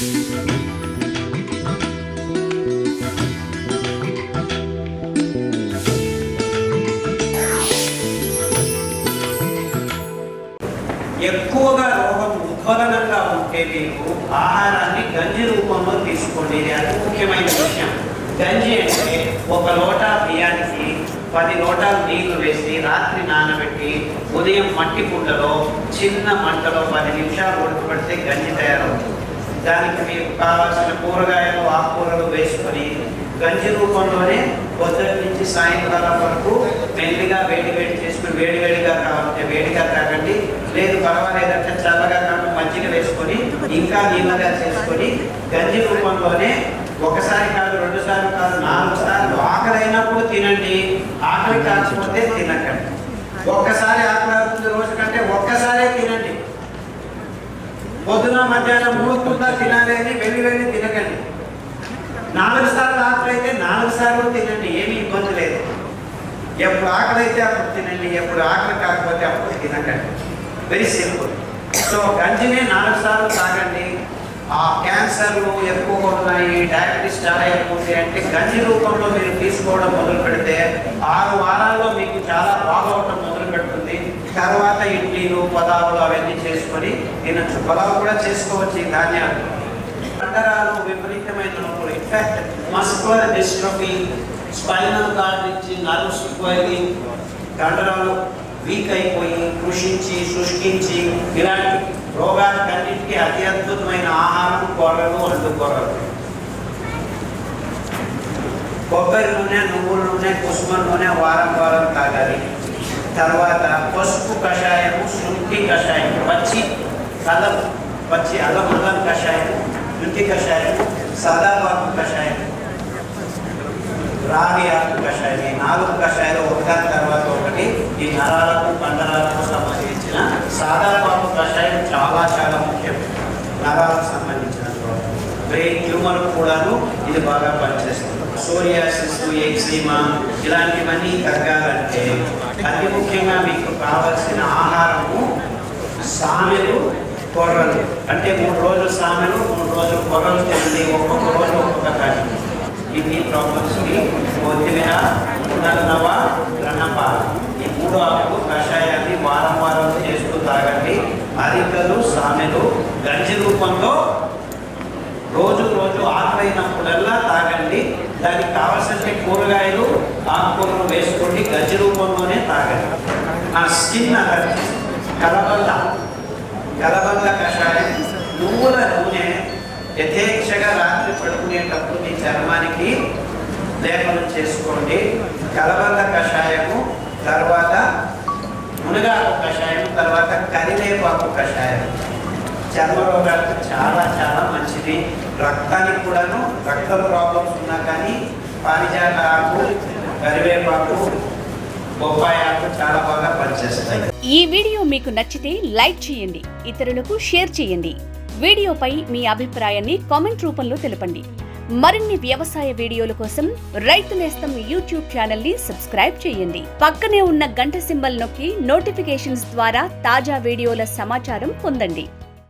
ఎక్కువగా రోగం ఉద్వలనంగా ఉంటే మీరు ఆహారాన్ని గంజి రూపంలో తీసుకోండి. ఇది అతి ముఖ్యమైన విషయం. గంజి అంటే ఒక లోటా బియ్యానికి పది లోటాలు నీళ్ళు వేసి రాత్రి నానబెట్టి ఉదయం మట్టి కుండలో చిన్న మంటలో పది నిమిషాలు ఉడకబడితే గంజి తయారవుతుంది. దానికి మీకు కావాల్సిన కూరగాయలు ఆకుకూరలు వేసుకొని గంజి రూపంలోనే పొద్దున్న నుంచి సాయంకాలం వరకు మెల్లిగా వేడి వేడి చేసుకుని వేడి వేడిగా కావాలంటే వేడిగా తాగండి. లేదు పర్వాలేదంటే చల్లగా కాకుండా మజ్జిగ వేసుకొని ఇంకా నీళ్ళగా చేసుకొని గంజి రూపంలోనే ఒకసారి కాదు రెండు సార్లు కాదు నాలుగు సార్లు ఆకలి అయినప్పుడు తినండి. ఆకలి కాకపోతే తినకండి. ఒక్కసారి ఆకలి అవుతుంది రోజు కంటే ఒక్కసారే తినండి పొద్దున మధ్యాహ్నం మూడు పూట తినాలి అని వెళ్ళి వెళ్ళి తినకండి. నాలుగు సార్లు ఆకలి అయితే నాలుగు సార్లు తినండి ఏమీ ఇబ్బంది లేదు. ఎప్పుడు ఆకలి అయితే అప్పుడు తినండి ఎప్పుడు ఆకలి కాకపోతే అప్పుడు తినకండి. వెరీ సింపుల్ సో గంజినే నాలుగు సార్లు తాగండి. ఆ క్యాన్సర్లు ఎక్కువగా ఉన్నాయి డయాబెటీస్ చాలా ఎక్కువ అంటే గంజి రూపంలో మీరు తీసుకోవడం మొదలు పెడితే ఆరు వారాల్లో మీకు చాలా బాగవటం మొదలు తర్వాత ఇడ్లీలు పలావులు అవన్నీ చేసుకొని తినచ్చు పలావు కూడా చేసుకోవచ్చు ఈ ధాన్యాలు. కండరాలు విపరీతమైన నొప్పులు. In fact muscular dystrophy spinal cord నుంచి నర్వ్స్ పోయి కండరాలు వీక్ అయిపోయి కృషించి శుష్కించి ఇలాంటి రోగాలకన్నిటికీ అతి అద్భుతమైన ఆహారం కొర్రలు అంటు కొబ్బరి నూనె నువ్వుల నూనె కుసుమ నూనె వారం వారం తాగాలి. తర్వాత పసుపు కషాయము శుంఠి కషాయం పచ్చి అలం పచ్చి అలం అల్లం కషాయం శుంఠి కషాయం సదాబాబు కషాయం రాగి ఆకు కషాయం ఈ నాలుగు కషాయాలు ఒకదాని తర్వాత ఒకటి. ఈ నరాలకు కండరాలకు సంబంధించిన సాదాబాబు కషాయం చాలా చాలా ముఖ్యం. నరాలకు సంబంధించిన బ్రెయిన్ ట్యూమర్ కూడాను ఇది బాగా పనిచేస్తుంది. సోరియాసిస్ ఎక్సిమా ఇలాంటివన్నీ తగ్గాలంటే అతి ముఖ్యంగా మీకు కావలసిన ఆహారము సామెలు కొర్రలు. అంటే మూడు రోజులు సామెలు మూడు రోజులు కొర్రలు తినండి ఒక్కొక్క రోజు ఒక్కొక్క కాదు ఇన్ని ప్రాబ్లమ్స్కి కొత్తిమీర పునర్నవ రన్నపాల ఈ మూడు ఆకులు కషాయాన్ని వారం వారం చేస్తూ తాగండి. అరికలు సామెలు గంజి రూపంలో రోజు రోజు ఆకలైనప్పుడల్లా తాగండి. దానికి కావాల్సిన కూరగాయలు ఆకుకూరలు వేసుకోండి గజ్జి రూపంలోనే తాగండి ఆ స్కిన్ అలర్జీ కలబంద కలబంద కషాయం నువ్వుల నూనె యథేచ్ఛగా రాత్రి పడుకునేటప్పుడు మీ చర్మానికి లేపనం చేసుకోండి. కలబంద కషాయము తర్వాత మునగాకు కషాయం తర్వాత కరివేపాకు కషాయం చర్మ రోగాలకు చాలా చాలా మంచిది. రక్తానికి కూడాను రక్త ప్రాబ్లమ్స్ ఉన్నా కానీ పారిజాత ఆకు కరివేపాకు ఈ వీడియో మీకు నచ్చితే లైక్ చేయండి ఇతరులకు షేర్ చేయండి. వీడియోపై మీ అభిప్రాయాన్ని కామెంట్ రూపంలో తెలపండి. మరిన్ని వ్యవసాయ వీడియోల కోసం రైతు నేస్తం యూట్యూబ్ ఛానల్ని సబ్స్క్రైబ్ చేయండి. పక్కనే ఉన్న గంట సింబల్ నొక్కి నోటిఫికేషన్స్ ద్వారా తాజా వీడియోల సమాచారం పొందండి.